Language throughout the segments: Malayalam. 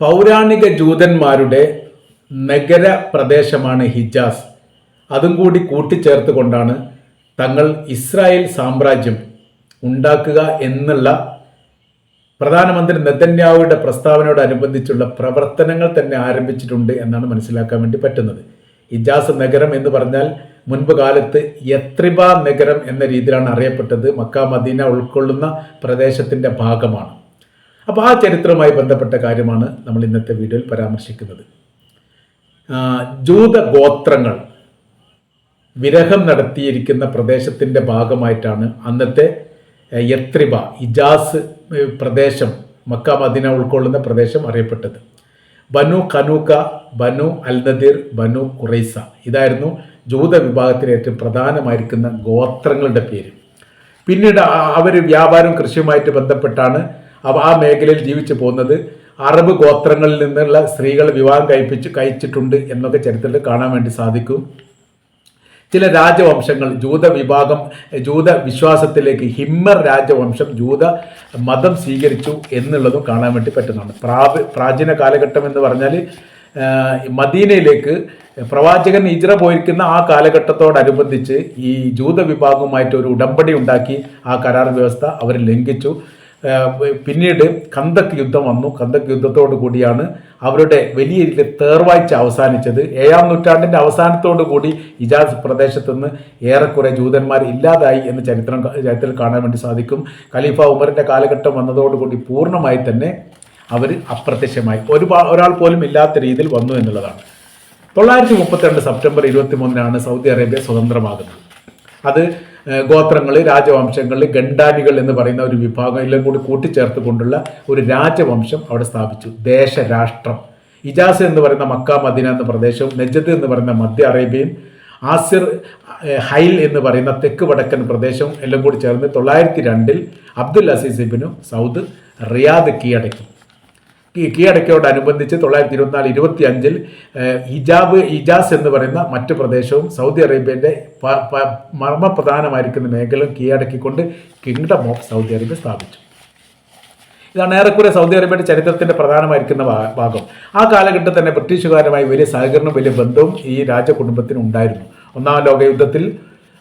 പൗരാണിക ജൂതന്മാരുടെ നഗര പ്രദേശമാണ് ഹിജാസ്. അതും കൂടി കൂട്ടിച്ചേർത്തുകൊണ്ടാണ് തങ്ങൾ ഇസ്രായേൽ സാമ്രാജ്യം ഉണ്ടാക്കുക എന്നുള്ള പ്രധാനമന്ത്രി നെതന്യാഹുയുടെ പ്രസ്താവനയോടനുബന്ധിച്ചുള്ള പ്രവർത്തനങ്ങൾ തന്നെ ആരംഭിച്ചിട്ടുണ്ട് എന്നാണ് മനസ്സിലാക്കാൻ വേണ്ടി പറ്റുന്നത്. ഇജാസ് നഗരം എന്ന് പറഞ്ഞാൽ മുൻപ് കാലത്ത് യത്രിബ നഗരം എന്ന രീതിയിലാണ് അറിയപ്പെട്ടത്. മക്ക മദീന ഉൾക്കൊള്ളുന്ന പ്രദേശത്തിന്റെ ഭാഗമാണ്. അപ്പോൾ ആ ചരിത്രവുമായി ബന്ധപ്പെട്ട കാര്യമാണ് നമ്മൾ ഇന്നത്തെ വീഡിയോയിൽ പരാമർശിക്കുന്നത്. ജൂത ഗോത്രങ്ങൾ വിരഹം നടത്തിയിരിക്കുന്ന പ്രദേശത്തിന്റെ ഭാഗമായിട്ടാണ് അന്നത്തെ യത്രിബ ഇജാസ് പ്രദേശം മക്ക മദീന ഉൾക്കൊള്ളുന്ന പ്രദേശം അറിയപ്പെട്ടത്. ബനു കനൂക്ക ബനു അൽ നദീർ ബനു ഖുറൈസ. ഇതായിരുന്നു ജൂത വിഭാഗത്തിലെ ഏറ്റവും പ്രധാനമായിരിക്കുന്ന ഗോത്രങ്ങളുടെ പേര്. പിന്നീട് അവർ വ്യാപാരം കൃഷിയുമായിട്ട് ബന്ധപ്പെട്ടാണ് അവ ആ മേഖലയിൽ ജീവിച്ചു പോകുന്നത് അറബ് ഗോത്രങ്ങളിൽ നിന്നുള്ള സ്ത്രീകൾ വിവാഹം കഴിപ്പിച്ച് കഴിച്ചിട്ടുണ്ട് എന്നൊക്കെ ചരിത്രത്തിൽ കാണാൻ വേണ്ടി സാധിക്കും. ചില രാജവംശങ്ങൾ ജൂത വിഭാഗം ജൂത വിശ്വാസത്തിലേക്ക് ഹിമ്മർ രാജവംശം ജൂത മതം സ്വീകരിച്ചു എന്നുള്ളതും കാണാൻ വേണ്ടി പറ്റുന്നതാണ്. പ്രാവ് പ്രാചീന കാലഘട്ടം എന്ന് പറഞ്ഞാൽ മദീനയിലേക്ക് പ്രവാചകൻ ഇജ്ര പോയിരിക്കുന്ന ആ കാലഘട്ടത്തോടനുബന്ധിച്ച് ഈ ജൂത വിഭാഗവുമായിട്ട് ഒരു ഉടമ്പടി ഉണ്ടാക്കി ആ കരാർ വ്യവസ്ഥ അവർ ലംഘിച്ചു. പിന്നീട് കന്തക് യുദ്ധം വന്നു. കന്തക് യുദ്ധത്തോടു കൂടിയാണ് അവരുടെ വലിയ രീതിയിൽ തേർവാഴ്ച അവസാനിച്ചത്. ഏഴാം നൂറ്റാണ്ടിന്റെ അവസാനത്തോടു കൂടി ഇജാസ് പ്രദേശത്ത് നിന്ന് ഏറെക്കുറെ ജൂതന്മാർ ഇല്ലാതായി എന്ന് ചരിത്രം ചരിത്രത്തിൽ കാണാൻ വേണ്ടി സാധിക്കും. ഖലീഫ ഉമറിന്റെ കാലഘട്ടം വന്നതോടുകൂടി പൂർണമായി തന്നെ അവർ അപ്രത്യക്ഷമായി. ഒരു ഒരാൾ പോലും ഇല്ലാത്ത രീതിയിൽ വന്നു എന്നുള്ളതാണ്. തൊള്ളായിരത്തി മുപ്പത്തിരണ്ട് സെപ്റ്റംബർ ഇരുപത്തി മൂന്നിനാണ് സൗദി അറേബ്യ സ്വതന്ത്രമാകുന്നത്. അത് ഗോത്രങ്ങൾ രാജവംശങ്ങൾ ഗണ്ടാനികൾ എന്ന് പറയുന്ന ഒരു വിഭാഗം എല്ലാം കൂടി കൂട്ടിച്ചേർത്ത് കൊണ്ടുള്ള ഒരു രാജവംശം അവിടെ സ്ഥാപിച്ചു. ദേശരാഷ്ട്രം. ഇജാസ് എന്ന് പറയുന്ന മക്ക മദീന എന്ന പ്രദേശവും നജദ് എന്ന് പറയുന്ന മധ്യ അറേബ്യയും ആസിർ ഹൈൽ എന്ന് പറയുന്ന തെക്ക് വടക്കൻ പ്രദേശവും എല്ലാം കൂടി ചേർന്ന് തൊള്ളായിരത്തി രണ്ടിൽ Abdul Aziz Ibn Saud Riyadh കീഴടക്കി. കീഴടക്കയോടനുബന്ധിച്ച് തൊള്ളായിരത്തി ഇരുപത്തിനാല് ഇരുപത്തി അഞ്ചിൽ ഇജാബ് ഇജാസ് എന്ന് പറയുന്ന മറ്റു പ്രദേശവും സൗദി അറേബ്യന്റെ മർമ്മപ്രധാനമായിരിക്കുന്ന മേഖലയും കീഴടക്കിക്കൊണ്ട് കിങ്ഡം ഓഫ് സൗദി അറേബ്യ സ്ഥാപിച്ചു. ഇതാണ് ഏറെക്കുറെ സൗദി അറേബ്യയുടെ ചരിത്രത്തിന്റെ പ്രധാനമായിരിക്കുന്ന ഭാഗം. ആ കാലഘട്ടത്തിൽ തന്നെ ബ്രിട്ടീഷുകാരുമായി വലിയ സഹകരണവും വലിയ ബന്ധവും ഈ രാജകുടുംബത്തിന് ഉണ്ടായിരുന്നു. ഒന്നാം ലോക യുദ്ധത്തിൽ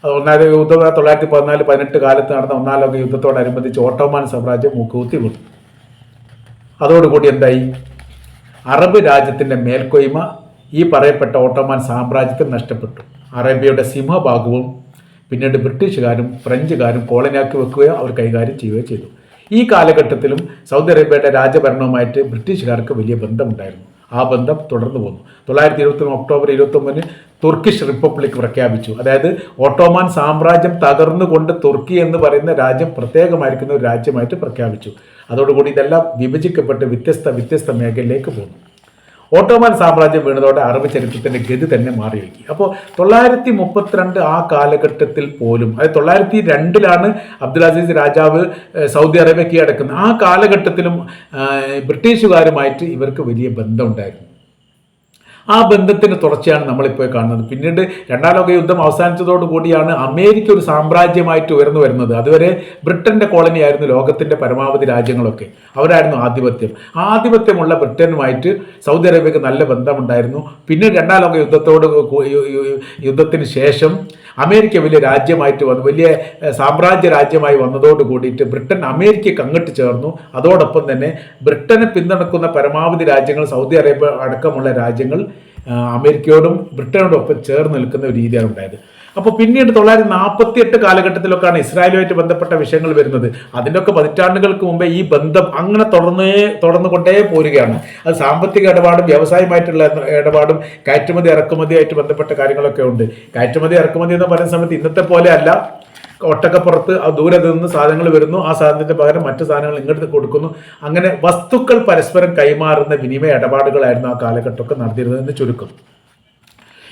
ഒന്നാം ലോക യുദ്ധം തൊള്ളായിരത്തി പതിനാല് പതിനെട്ട് കാലത്ത് നടന്ന ഒന്നാം ലോക യുദ്ധത്തോടനുബന്ധിച്ച് ഓട്ടോമാൻ സാമ്രാജ്യം മുക്കുകുത്തി വീണു. അതോടുകൂടി എന്തായി? അറബ് രാജ്യത്തിന്റെ മേൽക്കൊയ്മ ഈ പറയപ്പെട്ട ഓട്ടോമാൻ സാമ്രാജ്യത്തിൽ നഷ്ടപ്പെട്ടു. അറേബ്യയുടെ സിംഹഭാഗവും പിന്നീട് ബ്രിട്ടീഷുകാരും ഫ്രഞ്ചുകാരും കോളനിയാക്കി വെക്കുകയോ അവർ കൈകാര്യം ചെയ്യുകയോ ചെയ്തു. ഈ കാലഘട്ടത്തിലും സൗദി അറേബ്യയുടെ രാജഭരണവുമായിട്ട് ബ്രിട്ടീഷുകാർക്ക് വലിയ ബന്ധമുണ്ടായിരുന്നു. ആ ബന്ധം തുടർന്നു പോന്നു. തൊള്ളായിരത്തി ഇരുപത്തി ഒക്ടോബർ ഇരുപത്തൊമ്പതിന് തുർക്കിഷ് റിപ്പബ്ലിക് പ്രഖ്യാപിച്ചു. അതായത് ഓട്ടോമാൻ സാമ്രാജ്യം തകർന്നുകൊണ്ട് തുർക്കി എന്ന് പറയുന്ന രാജ്യം പ്രത്യേകമായിരിക്കുന്ന ഒരു രാജ്യമായിട്ട് പ്രഖ്യാപിച്ചു. അതോടുകൂടി ഇതെല്ലാം വിഭജിക്കപ്പെട്ട് വ്യത്യസ്ത വ്യത്യസ്ത മേഖലയിലേക്ക് പോന്നു. ഓട്ടോമാൻ സാമ്രാജ്യം വീണതോടെ അറബ് ചരിത്രത്തിന്റെ ഗതി തന്നെ മാറി അപ്പോൾ തൊള്ളായിരത്തി മുപ്പത്തിരണ്ട് ആ കാലഘട്ടത്തിൽ പോലും അതായത് തൊള്ളായിരത്തി രണ്ടിലാണ് അബ്ദുൽ അസീസ് രാജാവ് സൗദി അറേബ്യ കീഴടക്കുന്നത്. ആ കാലഘട്ടത്തിലും ബ്രിട്ടീഷുകാരുമായിട്ട് ഇവർക്ക് വലിയ ബന്ധമുണ്ടായിരുന്നു. ആ ബന്ധത്തിന്റെ തുടർച്ചയാണ് നമ്മളിപ്പോൾ കാണുന്നത്. പിന്നീട് രണ്ടാം ലോക യുദ്ധം അവസാനിച്ചതോടുകൂടിയാണ് അമേരിക്ക ഒരു സാമ്രാജ്യമായിട്ട് ഉയർന്നു വരുന്നത്. അതുവരെ ബ്രിട്ടന്റെ കോളനിയായിരുന്നു ലോകത്തിന്റെ പരമാവധി രാജ്യങ്ങളൊക്കെ. അവരായിരുന്നു ആധിപത്യം. ആധിപത്യമുള്ള ബ്രിട്ടനുമായിട്ട് സൗദി അറേബ്യക്ക് നല്ല ബന്ധമുണ്ടായിരുന്നു. പിന്നീട് രണ്ടാം ലോക യുദ്ധത്തോട് യുദ്ധത്തിന് ശേഷം അമേരിക്ക വലിയ രാജ്യമായിട്ട് വന്നു വലിയ സാമ്രാജ്യ രാജ്യമായി വന്നതോട് കൂടിയിട്ട് ബ്രിട്ടൻ അമേരിക്കയ്ക്ക് അങ്ങോട്ട് ചേർന്നു. അതോടൊപ്പം തന്നെ ബ്രിട്ടനെ പിന്തുണക്കുന്ന പരമാവധി രാജ്യങ്ങൾ സൗദി അറേബ്യ അടക്കമുള്ള രാജ്യങ്ങൾ അമേരിക്കയോടും ബ്രിട്ടനോടും ഒപ്പം ചേർന്ന് നിൽക്കുന്ന ഒരു രീതിയാണ് ഉണ്ടായത്. അപ്പോൾ പിന്നീട് തൊള്ളായിരത്തി നാൽപ്പത്തി എട്ട് കാലഘട്ടത്തിലൊക്കെയാണ് ഇസ്രായേലുമായിട്ട് ബന്ധപ്പെട്ട വിഷയങ്ങൾ വരുന്നത്. അതിന്റെയൊക്കെ പതിറ്റാണ്ടുകൾക്ക് മുമ്പേ ഈ ബന്ധം അങ്ങനെ തുടർന്നേ തുടർന്നുകൊണ്ടേ പോരുകയാണ്. അത് സാമ്പത്തിക ഇടപാടും വ്യവസായമായിട്ടുള്ള ഇടപാടും കയറ്റുമതി ഇറക്കുമതിയായിട്ട് ബന്ധപ്പെട്ട കാര്യങ്ങളൊക്കെ ഉണ്ട്. കയറ്റുമതി ഇറക്കുമതി എന്ന് പറയുന്ന സമയത്ത് ഇന്നത്തെ പോലെ അല്ല. ഒട്ടക്കപ്പുറത്ത് ദൂരെ നിന്ന് സാധനങ്ങൾ വരുന്നു. ആ സാധനത്തിന്റെ പകരം മറ്റു സാധനങ്ങൾ ഇങ്ങോട്ട് കൊടുക്കുന്നു. അങ്ങനെ വസ്തുക്കൾ പരസ്പരം കൈമാറുന്ന വിനിമയ ഇടപാടുകളായിരുന്നു ആ കാലഘട്ടമൊക്കെ നടത്തിയിരുന്നതെന്ന് ചുരുക്കം.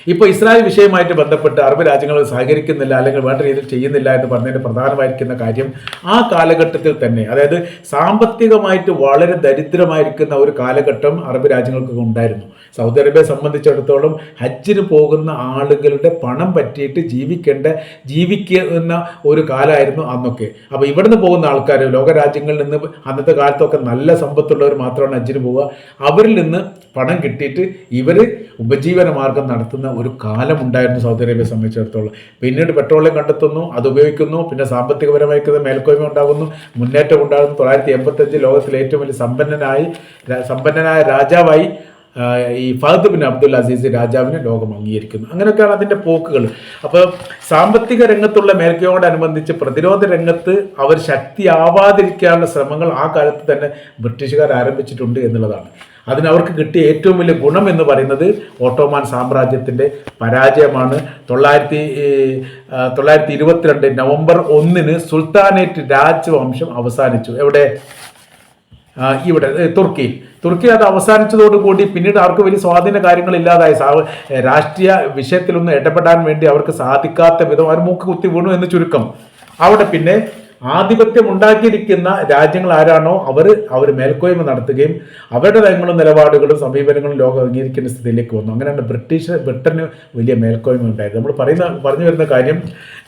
ഇപ്പോൾ ഇസ്രായേൽ വിഷയമായിട്ട് ബന്ധപ്പെട്ട് അറബ് രാജ്യങ്ങൾ സഹകരിക്കുന്നില്ല അല്ലെങ്കിൽ വേണ്ട രീതിയിൽ ചെയ്യുന്നില്ല എന്ന് പറഞ്ഞതിന്റെ പ്രധാനമായിരിക്കുന്ന കാര്യം ആ കാലഘട്ടത്തിൽ തന്നെ. അതായത് സാമ്പത്തികമായിട്ട് വളരെ ദരിദ്രമായിരിക്കുന്ന ഒരു കാലഘട്ടം അറബ് രാജ്യങ്ങൾക്ക് ഉണ്ടായിരുന്നു. സൗദി അറേബ്യയെ സംബന്ധിച്ചിടത്തോളം ഹജ്ജിന് പോകുന്ന ആളുകളുടെ പണം പറ്റിയിട്ട് ജീവിക്കേണ്ട ജീവിക്കുന്ന ഒരു കാലമായിരുന്നു അന്നൊക്കെ. അപ്പോൾ ഇവിടുന്ന് പോകുന്ന ആൾക്കാർ ലോകരാജ്യങ്ങളിൽ നിന്ന് അന്നത്തെ കാലത്തൊക്കെ നല്ല സമ്പത്തുള്ളവർ മാത്രമാണ് ഹജ്ജിന് പോവുക. അവരിൽ നിന്ന് പണം കിട്ടിയിട്ട് ഇവർ ഉപജീവന മാർഗം നടത്തുന്ന ഒരു കാലമുണ്ടായിരുന്നു സൗദി അറേബ്യയെ സംബന്ധിച്ചിടത്തോളം. പിന്നീട് പെട്രോളിയം കണ്ടെത്തുന്നു അത് ഉപയോഗിക്കുന്നു പിന്നെ സാമ്പത്തികപരമായിരിക്കുന്ന മേൽക്കോയ്മ ഉണ്ടാകുന്നു. മുന്നേറ്റം ഉണ്ടാകുന്നു. തൊള്ളായിരത്തി എൺപത്തഞ്ച് ലോകത്തിലെ ഏറ്റവും വലിയ സമ്പന്നനായി സമ്പന്നനായ രാജാവായി ഈ ഫഹദ് ബിൻ അബ്ദുൽ അസീസ് രാജാവിനെ ലോകം അംഗീകരിക്കുന്നു. അങ്ങനെയൊക്കെയാണ് അതിന്റെ പോക്കുകൾ. അപ്പോൾ സാമ്പത്തിക രംഗത്തുള്ള മേൽക്കയോടനുബന്ധിച്ച് പ്രതിരോധ രംഗത്ത് അവർ ശക്തിയാവാതിരിക്കാനുള്ള ശ്രമങ്ങൾ ആ കാലത്ത് തന്നെ ബ്രിട്ടീഷുകാർ ആരംഭിച്ചിട്ടുണ്ട് എന്നുള്ളതാണ്. അതിന് അവർക്ക് കിട്ടിയ ഏറ്റവും വലിയ ഗുണം എന്ന് പറയുന്നത് ഓട്ടോമാൻ സാമ്രാജ്യത്തിന്റെ പരാജയമാണ്. തൊള്ളായിരത്തി തൊള്ളായിരത്തി ഇരുപത്തിരണ്ട് നവംബർ ഒന്നിന് സുൽത്താനേറ്റ് രാജവംശം അവസാനിച്ചു. എവിടെ? ഇവിടെ തുർക്കി. തുർക്കി അത് അവസാനിച്ചതോടുകൂടി പിന്നീട് അവർക്ക് വലിയ സ്വാധീന കാര്യങ്ങളില്ലാതായി. രാഷ്ട്രീയ വിഷയത്തിലൊന്നും ഇടപെടാൻ വേണ്ടി അവർക്ക് സാധിക്കാത്ത വിധം അവർ മൂക്ക് കുത്തി വീണു എന്ന് ചുരുക്കം. അവിടെ പിന്നെ ആധിപത്യം ഉണ്ടാക്കിയിരിക്കുന്ന രാജ്യങ്ങൾ ആരാണോ അവർ അവർ മേൽക്കോയ്മ നടത്തുകയും അവരുടെ നയങ്ങളും നിലപാടുകളും സമീപനങ്ങളും ലോകം അംഗീകരിക്കുന്ന സ്ഥിതിയിലേക്ക് വന്നു. അങ്ങനെയാണ് ബ്രിട്ടീഷ് ബ്രിട്ടന് വലിയ മേൽക്കോയ്മ ഉണ്ടായത്. നമ്മൾ പറയുന്ന പറഞ്ഞു വരുന്ന കാര്യം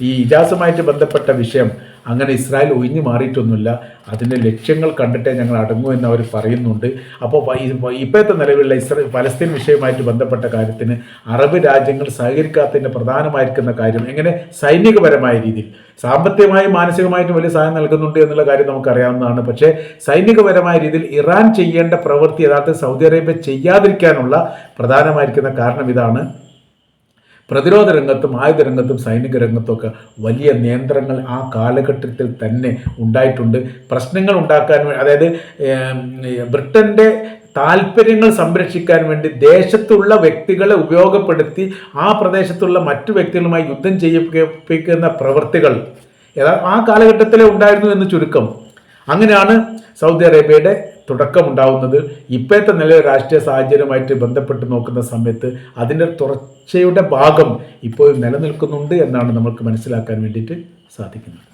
ഈ ഇജാസുമായിട്ട് ബന്ധപ്പെട്ട വിഷയം അങ്ങനെ ഇസ്രായേൽ ഒഴിഞ്ഞു മാറിയിട്ടൊന്നുമില്ല. അതിന്റെ ലക്ഷ്യങ്ങൾ കണ്ടിട്ടേ ഞങ്ങൾ അടങ്ങൂ എന്ന് അവർ പറയുന്നുണ്ട്. അപ്പോൾ ഇപ്പോഴത്തെ നിലവിലുള്ള ഇസ്ര പലസ്തീൻ വിഷയവുമായിട്ട് ബന്ധപ്പെട്ട കാര്യത്തിന് അറബ് രാജ്യങ്ങൾ സഹകരിക്കാത്തതിന്റെ പ്രധാനമായിരിക്കുന്ന കാര്യം എങ്ങനെ സൈനികപരമായ രീതിയിൽ സാമ്പത്തികമായും മാനസികമായിട്ടും വലിയ സഹായം നൽകുന്നുണ്ട് എന്നുള്ള കാര്യം നമുക്കറിയാവുന്നതാണ്. പക്ഷേ സൈനികപരമായ രീതിയിൽ ഇറാൻ ചെയ്യേണ്ട പ്രവൃത്തി യഥാർത്ഥത്തിൽ സൗദി അറേബ്യ ചെയ്യാതിരിക്കാനുള്ള പ്രധാനമായിരിക്കുന്ന കാരണം ഇതാണ്. പ്രതിരോധ രംഗത്തും ആയുധ രംഗത്തും സൈനിക രംഗത്തുമൊക്കെ വലിയ നിയന്ത്രണങ്ങൾ ആ കാലഘട്ടത്തിൽ തന്നെ ഉണ്ടായിട്ടുണ്ട്. പ്രശ്നങ്ങൾ ഉണ്ടാക്കാൻ അതായത് ബ്രിട്ടന്റെ താല്പര്യങ്ങൾ സംരക്ഷിക്കാൻ വേണ്ടി ദേശത്തുള്ള വ്യക്തികളെ ഉപയോഗപ്പെടുത്തി ആ പ്രദേശത്തുള്ള മറ്റു വ്യക്തികളുമായി യുദ്ധം ചെയ്യിപ്പിക്കുന്ന പ്രവൃത്തികൾ ആ കാലഘട്ടത്തിലെ ഉണ്ടായിരുന്നു എന്ന് ചുരുക്കം. അങ്ങനെയാണ് സൗദി അറേബ്യയുടെ തുടക്കമുണ്ടാവുന്നത് ഇപ്പോഴത്തെ നില രാഷ്ട്രീയ സാഹചര്യമായിട്ട് ബന്ധപ്പെട്ട് നോക്കുന്ന സമയത്ത് അതിന്റെ തുടർച്ചയുടെ ഭാഗം ഇപ്പോഴും നിലനിൽക്കുന്നുണ്ട് എന്നാണ് നമ്മൾക്ക് മനസ്സിലാക്കാൻ വേണ്ടിയിട്ട് സാധിക്കുന്നത്.